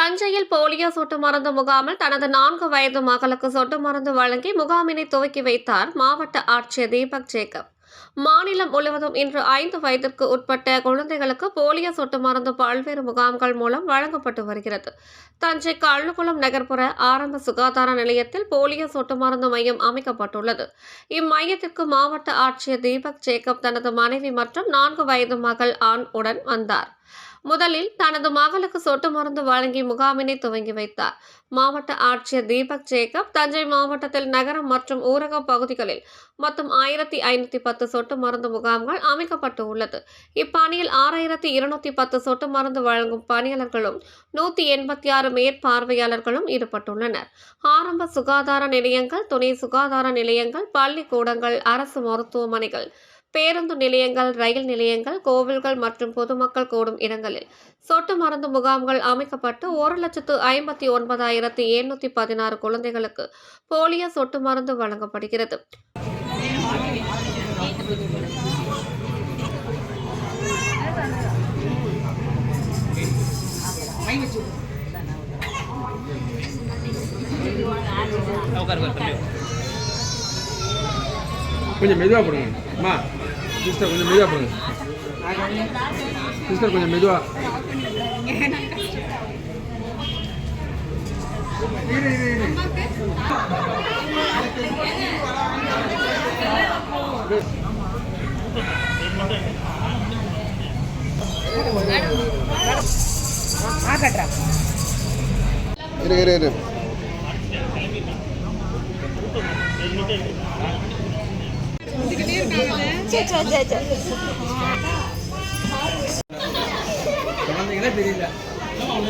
தஞ்சையில் போலியோ சொட்டு மருந்து முகாமில் தனது நான்கு வயது மகளுக்கு சொட்டு மருந்து வழங்கி முகாமினை துவக்கி வைத்தார் மாவட்ட ஆட்சியர் தீபக் ஜேக்கப். மாநிலம் முழுவதும் இன்று ஐந்து வயதிற்கு உட்பட்ட குழந்தைகளுக்கு போலியோ சொட்டு மருந்து பல்வேறு முகாம்கள் மூலம் வழங்கப்பட்டு வருகிறது. தஞ்சை கள்ளுக்குளம் நகர்ப்புற ஆரம்ப சுகாதார நிலையத்தில் போலியோ சொட்டு மருந்து மையம் அமைக்கப்பட்டுள்ளது. இம்மையத்திற்கு மாவட்ட ஆட்சியர் தீபக் ஜேக்கப் தனது மனைவி மற்றும் நான்கு வயது மகள் ஆண் உடன் வந்தார். முதலில் தனது மகளுக்கு சொட்டு மருந்து வழங்கி முகாமினை துவங்கி வைத்தார். மாவட்ட ஆட்சியர் தீபக் ஜேக்கப் தஞ்சை மாவட்டத்தில் நகரம் மற்றும் ஊரக பகுதிகளில் மொத்தம் ஆயிரத்தி ஐநூத்தி பத்து சொட்டு மருந்து முகாம்கள் அமைக்கப்பட்டு உள்ளது. இப்பணியில் ஆறாயிரத்தி இருநூத்தி பத்து சொட்டு மருந்து வழங்கும் பணியாளர்களும் நூத்தி எண்பத்தி ஆறு மேற்பார்வையாளர்களும் ஈடுபட்டுள்ளனர். ஆரம்ப சுகாதார நிலையங்கள் துணை சுகாதார நிலையங்கள் பள்ளிக்கூடங்கள் அரசு மருத்துவமனைகள் பேருந்து நிலையங்கள் ரயில் நிலையங்கள் கோவில்கள் மற்றும் பொதுமக்கள் கூடும் இடங்களில். சொட்டு மருந்து முகாம்கள் அமைக்கப்பட்டு ஒரு லட்சத்து ஐம்பத்தி ஒன்பதாயிரத்தி எழுநூற்றி பதினாறு குழந்தைகளுக்கு போலியோ சொட்டு மருந்து வழங்கப்படுகிறது. கொஞ்சம் மெதுவாக போடுங்க. அம்மா சிஸ்டர் கொஞ்சம் மெதுவாக போடுங்க. சிஸ்டர் கொஞ்சம் மெதுவாக இரு இரு இரு. ഇങ്ങനെ തിരിയില്ല